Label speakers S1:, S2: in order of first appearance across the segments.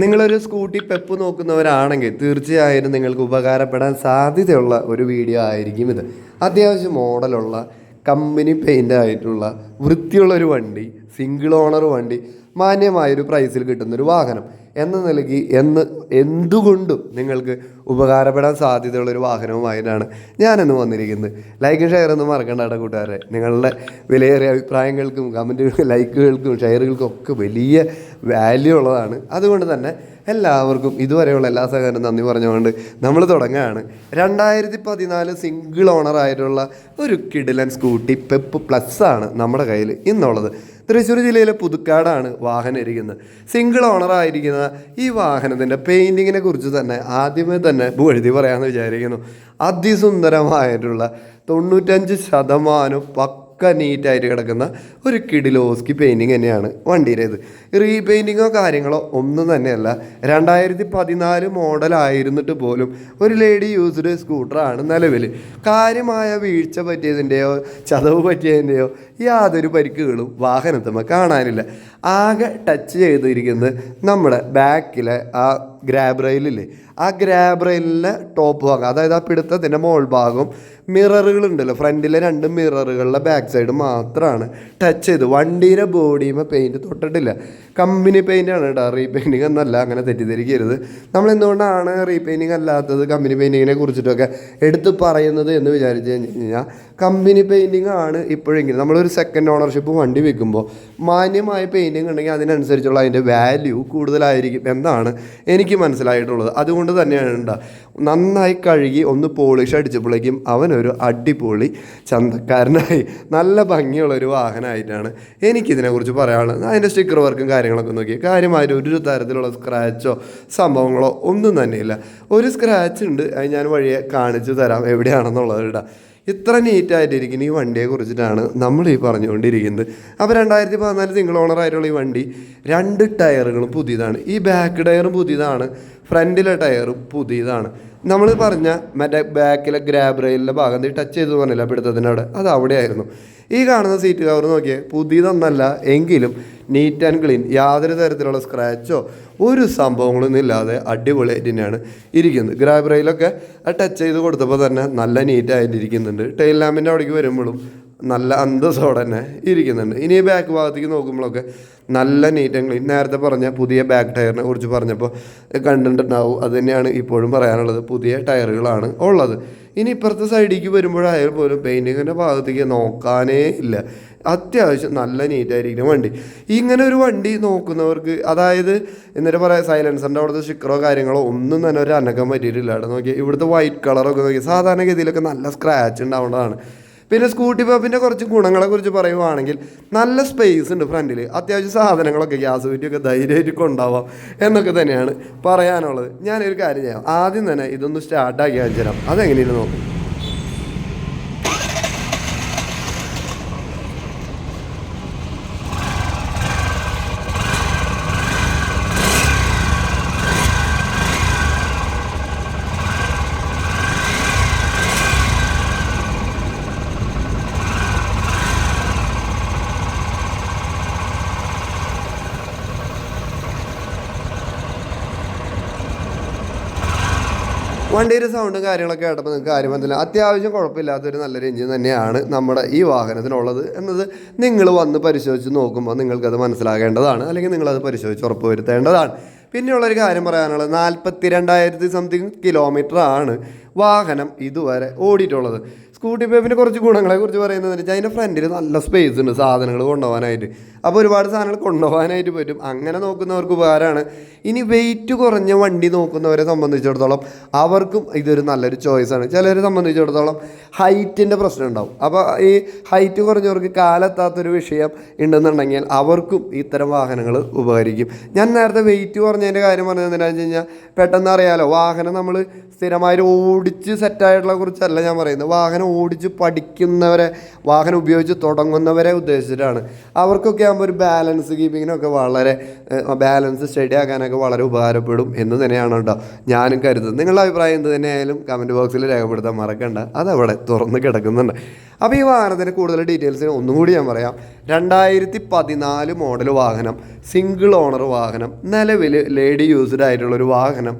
S1: നിങ്ങളൊരു scooty Pep നോക്കുന്നവരാണെങ്കിൽ തീർച്ചയായും നിങ്ങൾക്ക് ഉപകാരപ്പെടാൻ സാധ്യതയുള്ള ഒരു വീഡിയോ ആയിരിക്കും ഇത്. അത്യാവശ്യം മോഡലുള്ള കമ്പനി പെയിന്റ് ആയിട്ടുള്ള വൃത്തിയുള്ള ഒരു വണ്ടി സിംഗിൾ ഓണർ വണ്ടി മാന്യമായൊരു പ്രൈസിൽ കിട്ടുന്നൊരു വാഹനം. എന്ന നിലയ്ക്ക് എന്ന് എന്തുകൊണ്ടും നിങ്ങൾക്ക് ഉപകാരപ്പെടാൻ സാധ്യതയുള്ളൊരു വാഹനവുമായിട്ടാണ് ഞാനിന്ന് വന്നിരിക്കുന്നത്. ലൈക്കും ഷെയറൊന്നും മറക്കണ്ട കേട്ടോ കൂട്ടുകാരെ. നിങ്ങളുടെ വിലയേറിയ അഭിപ്രായങ്ങൾക്കും കമന്റുകൾക്കും ലൈക്കുകൾക്കും ഷെയറുകൾക്കും ഒക്കെ വലിയ വാല്യൂ ഉള്ളതാണ്. അതുകൊണ്ട് തന്നെ എല്ലാവർക്കും ഇതുവരെയുള്ള എല്ലാ സഹകരണം നന്ദി പറഞ്ഞുകൊണ്ട് നമ്മൾ തുടങ്ങുകയാണ്. രണ്ടായിരത്തി പതിനാല് സിംഗിൾ ഓണർ ആയിട്ടുള്ള ഒരു കിഡിലൻ സ്കൂട്ടി പെപ്പ് പ്ലസ് ആണ് നമ്മുടെ കയ്യിൽ ഇന്നുള്ളത്. തൃശ്ശൂർ ജില്ലയിലെ പുതുക്കാടാണ് വാഹനം ഇരിക്കുന്നത്. സിംഗിൾ ഓണർ ആയിരിക്കുന്ന ഈ വാഹനത്തിന്റെ പെയിന്റിങ്ങിനെ കുറിച്ച് തന്നെ ആദ്യമേ തന്നെ എഴുതി പറയാമെന്ന് വിചാരിക്കുന്നു. അതിസുന്ദരമായിട്ടുള്ള തൊണ്ണൂറ്റഞ്ച് ശതമാനം പക്ക നീറ്റായിട്ട് കിടക്കുന്ന ഒരു കിഡിലോസ്കി പെയിന്റിങ് തന്നെയാണ് വണ്ടിയുടേത്. റീപെയിന്റിങ്ങോ കാര്യങ്ങളോ ഒന്നും തന്നെയല്ല. രണ്ടായിരത്തി പതിനാല് മോഡലായിരുന്നിട്ട് പോലും ഒരു ലേഡി യൂസ്ഡ് സ്കൂട്ടറാണ് നിലവിൽ കാര്യമായ വീഴ്ച പറ്റിയതിന്റെയോ ചതവ് പറ്റിയതിന്റെയോ യാതൊരു പരിക്കുകളും വാഹനത്തുമ്പോൾ കാണാനില്ല. ആകെ ടച്ച് ചെയ്തിരിക്കുന്നത് നമ്മുടെ ബാക്കിലെ ആ ഗ്രാബ് റെയിലില്ലേ ആ ഗ്രാബ് റെയിലിലെ ടോപ്പ് ഭാഗം അതായത് ആ പിടുത്തത്തിന്റെ മോൾ ഭാഗം മിററുകളുണ്ടല്ലോ ഫ്രണ്ടിലെ രണ്ട് മിററുകളുടെ ബാക്ക് സൈഡ് മാത്രമാണ് ടച്ച് ചെയ്ത് വണ്ടീന്റെ ബോഡിയുമേ പെയിന്റ് തൊട്ടിട്ടില്ല. കമ്പനി പെയിന്റാണ് കേട്ടോ റീപെയിന്റിങ് എന്നല്ല അങ്ങനെ തെറ്റിദ്ധരിക്കരുത്. നമ്മൾ എന്തുകൊണ്ടാണ് റീപെയിന്റിങ് അല്ലാത്തത് കമ്പനി പെയിന്റിങ്ങിനെ കുറിച്ചിട്ടൊക്കെ എടുത്ത് പറയുന്നത് എന്ന് വിചാരിച്ച് കഴിഞ്ഞ് കഴിഞ്ഞാൽ കമ്പനി പെയിന്റിങ് ആണ് ഇപ്പോഴെങ്കിലും നമ്മളൊരു സെക്കൻഡ് ഓണർഷിപ്പ് വണ്ടി വെക്കുമ്പോൾ മാന്യമായ പെയിന്റിങ് ഉണ്ടെങ്കിൽ അതിനനുസരിച്ചുള്ള അതിന്റെ വാല്യൂ കൂടുതലായിരിക്കും. എന്നാണ് എനിക്ക് മനസ്സിലായിട്ടുള്ളത്. അതുകൊണ്ട് തന്നെയാണ് ഉണ്ടാവുക നന്നായി കഴുകി ഒന്ന് പോളിഷ് അടിച്ചപ്പോഴേക്കും അവനൊരു അടിപൊളി ചന്തക്കാരനായി. നല്ല ഭംഗിയുള്ള ഒരു വാഹനമായിട്ടാണ് എനിക്കിതിനെക്കുറിച്ച് പറയാനുള്ളത്. അതിന്റെ സ്റ്റിക്കർ വർക്കും കാര്യങ്ങളൊക്കെ നോക്കി. കാര്യമായിട്ട് ഒരു തരത്തിലുള്ള സ്ക്രാച്ചോ സംഭവങ്ങളോ ഒന്നും തന്നെയില്ല. ഒരു സ്ക്രാച്ച് ഉണ്ട്. അത് ഞാൻ വഴിയെ കാണിച്ചു തരാം. എവിടെയാണെന്നുള്ളത് ഇടാം ഇത്ര നീറ്റായിട്ടിരിക്കുന്ന ഈ വണ്ടിയെ കുറിച്ചിട്ടാണ് നമ്മൾ ഈ പറഞ്ഞുകൊണ്ടിരിക്കുന്നത്. അപ്പോൾ രണ്ടായിരത്തി പതിനാല് സിംഗിൾ ഓണർ ആയിട്ടുള്ള ഈ വണ്ടി രണ്ട് ടയറുകളും പുതിയതാണ്. ഈ ബാക്ക് ടയറും പുതിയതാണ് ഫ്രണ്ടിലെ ടയറും പുതിയതാണ്. നമ്മൾ പറഞ്ഞ മറ്റേ ബാക്കിലെ ഗ്രാബ് റെയിലിന്റെ ഭാഗം ടച്ച് ചെയ്തു പറഞ്ഞില്ല പിടുത്തത്തിന്റെ അവിടെ. അത് അവിടെയായിരുന്നു. ഈ കാണുന്ന സീറ്റ് കവർ നോക്കിയേ പുതിയതൊന്നല്ല എങ്കിലും നീറ്റ് ആൻഡ് ക്ലീൻ യാതൊരു തരത്തിലുള്ള സ്ക്രാച്ചോ ഒരു സംഭവങ്ങളൊന്നും ഇല്ലാതെ അടിപൊളിയായിട്ട് തന്നെയാണ് ഇരിക്കുന്നത്. ഗ്രാബ് റെയിലൊക്കെ ടച്ച് ചെയ്ത് കൊടുത്തപ്പോൾ തന്നെ നല്ല നീറ്റായിട്ട് ഇരിക്കുന്നുണ്ട്. ടെയിൽ ലാമ്പിന്റെ അവിടേക്ക് വരുമ്പോഴും നല്ല അന്തസ്സോടെ തന്നെ ഇരിക്കുന്നുണ്ട്. ഇനി ബാക്ക് ഭാഗത്തേക്ക് നോക്കുമ്പോഴൊക്കെ നല്ല നീറ്റ് ആൻഡ് ക്ലീൻ നേരത്തെ പറഞ്ഞ പുതിയ ബാക്ക് ടയറിനെ കുറിച്ച് പറഞ്ഞപ്പോൾ കണ്ടിട്ടുണ്ടാവും. അത് തന്നെയാണ് ഇപ്പോഴും പറയാനുള്ളത്. പുതിയ ടയറുകളാണ് ഉള്ളത്. ഇനി ഇപ്പുറത്തെ സൈഡിലേക്ക് വരുമ്പോഴായാലും പോലും പെയിന്റിങ്ങിന്റെ ഭാഗത്തേക്ക് നോക്കാനേ ഇല്ല. അത്യാവശ്യം നല്ല നീറ്റായിരിക്കുന്ന വണ്ടി. ഇങ്ങനെ ഒരു വണ്ടി നോക്കുന്നവർക്ക് അതായത് എന്നിട്ട് പറയാം സൈലൻസറിന്റെ അവിടുത്തെ സ്റ്റിക്കറോ കാര്യങ്ങളോ ഒന്നും തന്നെ ഒരു അനക്കം പറ്റിയിട്ടില്ല. അവിടെ നോക്കി ഇവിടുത്തെ വൈറ്റ് കളറൊക്കെ നോക്കി സാധാരണഗതിയിലൊക്കെ നല്ല സ്ക്രാച്ച് ഉണ്ടാവേണ്ടതാണ് പിന്നെ സ്കൂട്ടി പമ്പിന്റെ കുറച്ച് ഗുണങ്ങളെ കുറിച്ച് പറയുവാണെങ്കിൽ നല്ല സ്പേസ് ഉണ്ട് ഫ്രണ്ടിൽ അത്യാവശ്യം സാധനങ്ങളൊക്കെ ഗ്യാസ് കുറ്റിയൊക്കെ ധൈര്യമായിട്ട് കൊണ്ടാവാം എന്നൊക്കെ തന്നെയാണ് പറയാനുള്ളത്. ഞാനൊരു കാര്യം ചെയ്യാം. ആദ്യം തന്നെ ഇതൊന്ന് സ്റ്റാർട്ടാക്കി അയച്ചു തരാം അതെങ്ങനെയാണ് നോക്കും. വണ്ടിയുടെ സൗണ്ടും കാര്യങ്ങളൊക്കെ കേട്ടപ്പോൾ നിങ്ങൾക്ക് കാര്യം മനസ്സിലായി. അത്യാവശ്യം കുഴപ്പമില്ലാത്തൊരു നല്ലൊരു എഞ്ചിൻ തന്നെയാണ് നമ്മുടെ ഈ വാഹനത്തിനുള്ളത് എന്നത് നിങ്ങൾ വന്ന് പരിശോധിച്ച് നോക്കുമ്പോൾ നിങ്ങൾക്കത് മനസ്സിലാകേണ്ടതാണ് അല്ലെങ്കിൽ നിങ്ങളത് പരിശോധിച്ച് ഉറപ്പ് വരുത്തേണ്ടതാണ് പിന്നെയുള്ളൊരു കാര്യം പറയാനുള്ളത് നാൽപ്പത്തി രണ്ടായിരത്തി സംതിങ് കിലോമീറ്റർ ആണ് വാഹനം ഇതുവരെ ഓടിയിട്ടുള്ളത്. സ്കൂട്ടി പേപ്പിന്റെ കുറച്ച് ഗുണങ്ങളെ കുറിച്ച് പറയുന്നത് വെച്ചാൽ അതിന്റെ ഫ്രണ്ടിൽ നല്ല സ്പേസ് ഉണ്ട് സാധനങ്ങൾ കൊണ്ടുപോകാനായിട്ട്. അപ്പോൾ ഒരുപാട് സാധനങ്ങൾ കൊണ്ടുപോകാനായിട്ട് പറ്റും. അങ്ങനെ നോക്കുന്നവർക്ക് ഉപകാരമാണ്. ഇനി വെയിറ്റ് കുറഞ്ഞ വണ്ടി നോക്കുന്നവരെ സംബന്ധിച്ചിടത്തോളം അവർക്കും ഇതൊരു നല്ലൊരു ചോയ്സാണ് ചിലരെ സംബന്ധിച്ചിടത്തോളം ഹൈറ്റിന്റെ പ്രശ്നം ഉണ്ടാവും. അപ്പോൾ ഈ ഹൈറ്റ് കുറഞ്ഞവർക്ക് കാലെത്താത്തൊരു വിഷയം ഉണ്ടെന്നുണ്ടെങ്കിൽ അവർക്കും ഇത്തരം വാഹനങ്ങൾ ഉപകരിക്കും. ഞാൻ നേരത്തെ വെയിറ്റ് കുറഞ്ഞതിന്റെ കാര്യം പറഞ്ഞത് എന്താണെന്ന് വെച്ച് കഴിഞ്ഞാൽ പെട്ടെന്ന് അറിയാലോ വാഹനം നമ്മൾ സ്ഥിരമായി ഓടിച്ച് സെറ്റായിട്ടുള്ള കുറിച്ചല്ല ഞാൻ പറയുന്നത്. വാഹനം ഓടിച്ച് പഠിക്കുന്നവരെ വാഹനം ഉപയോഗിച്ച് തുടങ്ങുന്നവരെ ഉദ്ദേശിച്ചിട്ടാണ്. അവർക്കൊക്കെ ആകുമ്പോൾ ഒരു ബാലൻസ് കീപ്പിങ്ങിനൊക്കെ വളരെ ബാലൻസ് സ്റ്റഡി ആക്കാനൊക്കെ വളരെ ഉപകാരപ്പെടും എന്ന് തന്നെയാണ് കേട്ടോ ഞാനും കരുതുന്നത്. നിങ്ങളുടെ അഭിപ്രായം എന്ത് തന്നെയായാലും കമന്റ് ബോക്സിൽ രേഖപ്പെടുത്താൻ മറക്കണ്ട. അതവിടെ തുറന്ന് കിടക്കുന്നുണ്ട്. അപ്പോൾ ഈ വാഹനത്തിന്റെ കൂടുതൽ ഡീറ്റെയിൽസിന് ഒന്നും കൂടി ഞാൻ പറയാം. രണ്ടായിരത്തി പതിനാല് മോഡൽ വാഹനം സിംഗിൾ ഓണർ വാഹനം നിലവിൽ ലേഡി യൂസ്ഡ് ആയിട്ടുള്ളൊരു വാഹനം.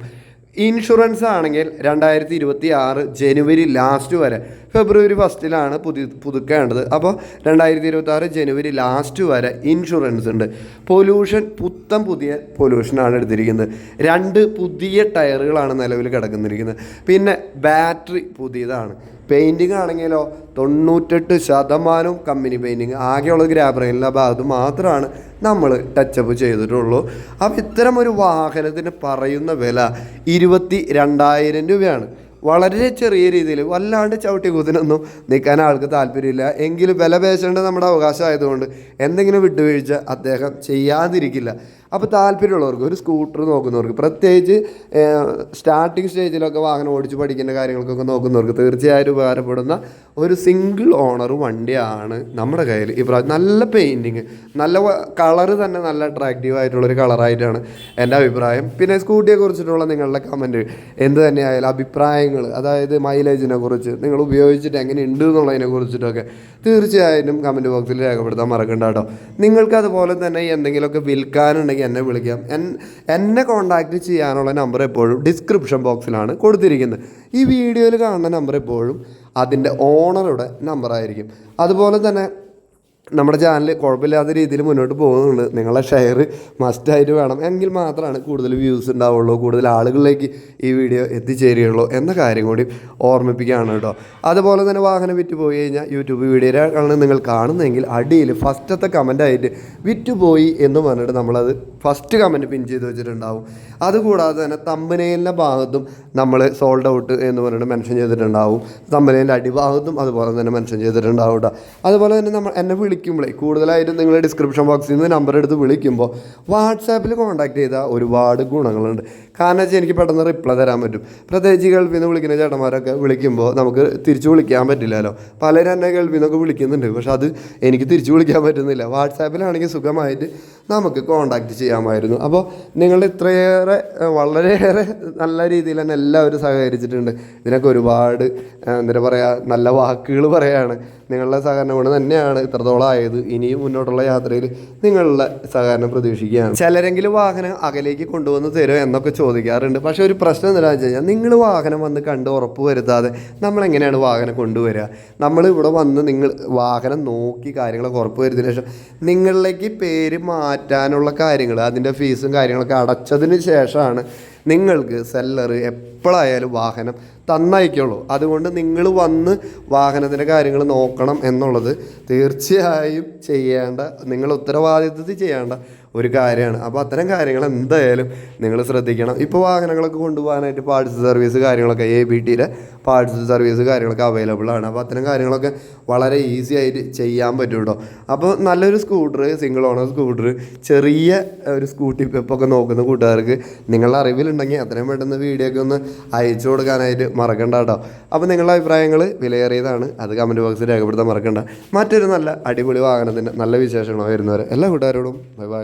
S1: ഇൻഷുറൻസ് ആണെങ്കിൽ രണ്ടായിരത്തി ഇരുപത്തി ആറ് ജനുവരി ലാസ്റ്റ് വരെ ഫെബ്രുവരി ഫസ്റ്റിലാണ് പുതി പുതുക്കേണ്ടത്. അപ്പോൾ രണ്ടായിരത്തി ഇരുപത്തി ജനുവരി ലാസ്റ്റ് വരെ ഇൻഷുറൻസ് ഉണ്ട്. പൊല്യൂഷൻ പുത്തം പുതിയ പൊല്യൂഷനാണ് എടുത്തിരിക്കുന്നത്. രണ്ട് പുതിയ ടയറുകളാണ് നിലവിൽ കിടക്കുന്നിരിക്കുന്നത്. പിന്നെ ബാറ്ററി പുതിയതാണ്. പെയിന്റിങ് ആണെങ്കിലോ തൊണ്ണൂറ്റെട്ട് ശതമാനവും കമ്പനി പെയിന്റിങ് ആകെയുള്ള ഗ്രാബ്രൈനിലെ ഭാഗത്ത് മാത്രമാണ് നമ്മൾ ടച്ചപ്പ് ചെയ്തിട്ടുള്ളൂ. അപ്പോൾ ഇത്തരം ഒരു വാഹനത്തിന് പറയുന്ന വില ഇരുപത്തി രണ്ടായിരം രൂപയാണ്. വളരെ ചെറിയ രീതിയിൽ വല്ലാണ്ട് ചവിട്ടി കുതിനൊന്നും നിൽക്കാൻ ആൾക്ക് താല്പര്യമില്ല. എങ്കിലും വില പേശേണ്ടത് നമ്മുടെ അവകാശമായതുകൊണ്ട് എന്തെങ്കിലും വിട്ടുവീഴ്ച അദ്ദേഹം ചെയ്യാതിരിക്കില്ല. അപ്പോൾ താല്പര്യമുള്ളവർക്ക് ഒരു സ്കൂട്ടർ നോക്കുന്നവർക്ക് പ്രത്യേകിച്ച് സ്റ്റാർട്ടിങ് സ്റ്റേജിലൊക്കെ വാഹനം ഓടിച്ച് പഠിക്കേണ്ട കാര്യങ്ങൾക്കൊക്കെ നോക്കുന്നവർക്ക് തീർച്ചയായും ഉപകാരപ്പെടുന്ന ഒരു സിംഗിൾ ഓണർ വണ്ടിയാണ് നമ്മുടെ കയ്യിൽ. ഈ പ്രാവശ്യം നല്ല പെയിന്റിങ് നല്ല കളറ് തന്നെ നല്ല അട്രാക്റ്റീവ് ആയിട്ടുള്ളൊരു കളറായിട്ടാണ് എന്റെ അഭിപ്രായം. പിന്നെ സ്കൂട്ടിയെ കുറിച്ചിട്ടുള്ള നിങ്ങളുടെ കമന്റ് എന്ത് തന്നെയായാലും അഭിപ്രായങ്ങൾ അതായത് മൈലേജിനെ കുറിച്ച് നിങ്ങൾ ഉപയോഗിച്ചിട്ട് എങ്ങനെ ഉണ്ട് എന്നുള്ളതിനെ കുറിച്ചിട്ടൊക്കെ തീർച്ചയായിട്ടും കമന്റ് ബോക്സിൽ രേഖപ്പെടുത്താൻ മറക്കണ്ട കേട്ടോ. നിങ്ങൾക്ക് അതുപോലെ തന്നെ എന്തെങ്കിലുമൊക്കെ വിൽക്കാനുണ്ടെങ്കിൽ എന്നെ വിളിക്കാം. എന്നെ കോൺടാക്റ്റ് ചെയ്യാനുള്ള നമ്പർ എപ്പോഴും ഡിസ്ക്രിപ്ഷൻ ബോക്സിലാണ് കൊടുത്തിരിക്കുന്നത്. ഈ വീഡിയോയിൽ കാണുന്ന നമ്പർ എപ്പോഴും അതിന്റെ ഓണറുടെ നമ്പറായിരിക്കും അതുപോലെ തന്നെ നമ്മുടെ ചാനൽ കുഴപ്പമില്ലാത്ത രീതിയിൽ മുന്നോട്ട് പോകുന്നുണ്ട്. നിങ്ങളെ ഷെയർ മസ്റ്റായിട്ട് വേണം. എങ്കിൽ മാത്രമാണ് കൂടുതൽ വ്യൂസ് ഉണ്ടാവുള്ളൂ കൂടുതൽ ആളുകളിലേക്ക് ഈ വീഡിയോ എത്തിച്ചേരുകയുള്ളൂ എന്ന കാര്യം കൂടി ഓർമ്മിപ്പിക്കുകയാണ് കേട്ടോ. അതുപോലെ തന്നെ വാഹനം വിറ്റ് പോയി കഴിഞ്ഞാൽ യൂട്യൂബ് വീഡിയോയിലാണ് നിങ്ങൾ കാണുന്നതെങ്കിൽ അടിയിൽ ഫസ്റ്റത്തെ കമന്റായിട്ട് വിറ്റുപോയി എന്ന് പറഞ്ഞിട്ട് നമ്മളത് ഫസ്റ്റ് കമന്റ് പിൻ ചെയ്ത് വെച്ചിട്ടുണ്ടാവും. അതുകൂടാതെ തന്നെ തമ്പനയിലിന്റെ ഭാഗത്തും നമ്മൾ സോൾഡ് ഔട്ട് എന്ന് പറഞ്ഞിട്ട് മെൻഷൻ ചെയ്തിട്ടുണ്ടാവും. തമ്പനയിലിന്റെ അടിഭാഗത്തും അതുപോലെ തന്നെ മെൻഷൻ ചെയ്തിട്ടുണ്ടാവും കേട്ടോ. അതുപോലെ തന്നെ നമ്മൾ എന്നെ വിളിക്കുമ്പോഴേ കൂടുതലായിട്ടും നിങ്ങൾ ഡിസ്ക്രിപ്ഷൻ ബോക്സിൽ നിന്ന് നമ്പർ എടുത്ത് വിളിക്കുമ്പോൾ വാട്സാപ്പിൽ കോൺടാക്ട് ചെയ്താൽ ഒരുപാട് ഗുണങ്ങളുണ്ട്. കാരണം വെച്ചാൽ എനിക്ക് പെട്ടെന്ന് റിപ്ലൈ തരാൻ പറ്റും. പ്രത്യേകിച്ച് ഗൾഫിൽ നിന്ന് വിളിക്കുന്ന ചേട്ടന്മാരൊക്കെ വിളിക്കുമ്പോൾ നമുക്ക് തിരിച്ചു വിളിക്കാൻ പറ്റില്ലല്ലോ. പലരും എന്നെ ഗൾഫിൽ നിന്നൊക്കെ വിളിക്കുന്നുണ്ട്. പക്ഷെ അത് എനിക്ക് തിരിച്ചു വിളിക്കാൻ പറ്റുന്നില്ല. വാട്സാപ്പിലാണെങ്കിൽ സുഖമായിട്ട് നമുക്ക് കോൺടാക്റ്റ് ചെയ്യാമായിരുന്നു. അപ്പോൾ നിങ്ങൾ ഇത്രയേറെ വളരെയേറെ നല്ല രീതിയിൽ തന്നെ എല്ലാവരും സഹകരിച്ചിട്ടുണ്ട്. ഇതിനൊക്കെ ഒരുപാട് എന്താ പറയുക നല്ല വാക്കുകൾ പറയാണ്. നിങ്ങളുടെ സഹകരണം കൊണ്ട് തന്നെയാണ് ഇത്രത്തോളം ആയത് ഇനിയും മുന്നോട്ടുള്ള യാത്രയിൽ നിങ്ങളുടെ സഹകരണം പ്രതീക്ഷിക്കുകയാണ്. ചിലരെങ്കിലും വാഹനം അകലേക്ക് കൊണ്ടുവന്ന് തരുമോ എന്നൊക്കെ ചോദിക്കാറുണ്ട്. പക്ഷേ ഒരു പ്രശ്നം എന്താണെന്ന് വെച്ച് കഴിഞ്ഞാൽ നിങ്ങൾ വാഹനം വന്ന് കണ്ട് ഉറപ്പ് വരുത്താതെ നമ്മളെങ്ങനെയാണ് വാഹനം കൊണ്ടുവരിക? നമ്മൾ ഇവിടെ വന്ന് നിങ്ങൾ വാഹനം നോക്കി കാര്യങ്ങളൊക്കെ ഉറപ്പ് വരുത്തിയതിന് ശേഷം നിങ്ങളിലേക്ക് പേര് മാറ്റാനുള്ള കാര്യങ്ങൾ അതിന്റെ ഫീസും കാര്യങ്ങളൊക്കെ അടച്ചതിന് ശേഷമാണ് നിങ്ങൾക്ക് സെല്ലർ എപ്പോഴായാലും വാഹനം തന്നയക്കുള്ളൂ. അതുകൊണ്ട് നിങ്ങൾ വന്ന് വാഹനത്തിന്റെ കാര്യങ്ങൾ നോക്കണം എന്നുള്ളത് തീർച്ചയായും ചെയ്യേണ്ട നിങ്ങൾ ഉത്തരവാദിത്വത്തിൽ ചെയ്യേണ്ട ഒരു കാര്യമാണ്. അപ്പോൾ അത്തരം കാര്യങ്ങൾ എന്തായാലും നിങ്ങൾ ശ്രദ്ധിക്കണം. ഇപ്പോൾ വാഹനങ്ങളൊക്കെ കൊണ്ടുപോകാനായിട്ട് പാർട്സ് സർവീസ് കാര്യങ്ങളൊക്കെ എ ബി ടിയിലെ പാർട്സ് സർവീസ് കാര്യങ്ങളൊക്കെ അവൈലബിൾ ആണ്. അപ്പോൾ അത്തരം കാര്യങ്ങളൊക്കെ വളരെ ഈസി ആയിട്ട് ചെയ്യാൻ പറ്റും കേട്ടോ. അപ്പോൾ നല്ലൊരു സ്കൂട്ടർ സിംഗിൾ ഓണർ സ്കൂട്ടർ ചെറിയ ഒരു സ്കൂട്ടി പെപ്പൊക്കെ നോക്കുന്ന കൂട്ടുകാർക്ക് നിങ്ങളുടെ അറിവിലുണ്ടെങ്കിൽ അത്രയും പെട്ടെന്ന് വീഡിയോ ഒക്കെ ഒന്ന് അയച്ചു കൊടുക്കാനായിട്ട് മറക്കണ്ട കേട്ടോ. അപ്പോൾ നിങ്ങളുടെ അഭിപ്രായങ്ങൾ വിലയേറിയതാണ്. അത് കമന്റ് ബോക്സിൽ രേഖപ്പെടുത്താൻ മറക്കണ്ട. മറ്റൊരു നല്ല അടിപൊളി വാഹനത്തിന്റെ നല്ല വിശേഷങ്ങളോ വരുന്നവരെ എല്ലാ കൂട്ടുകാരോടും ബൈ ബൈ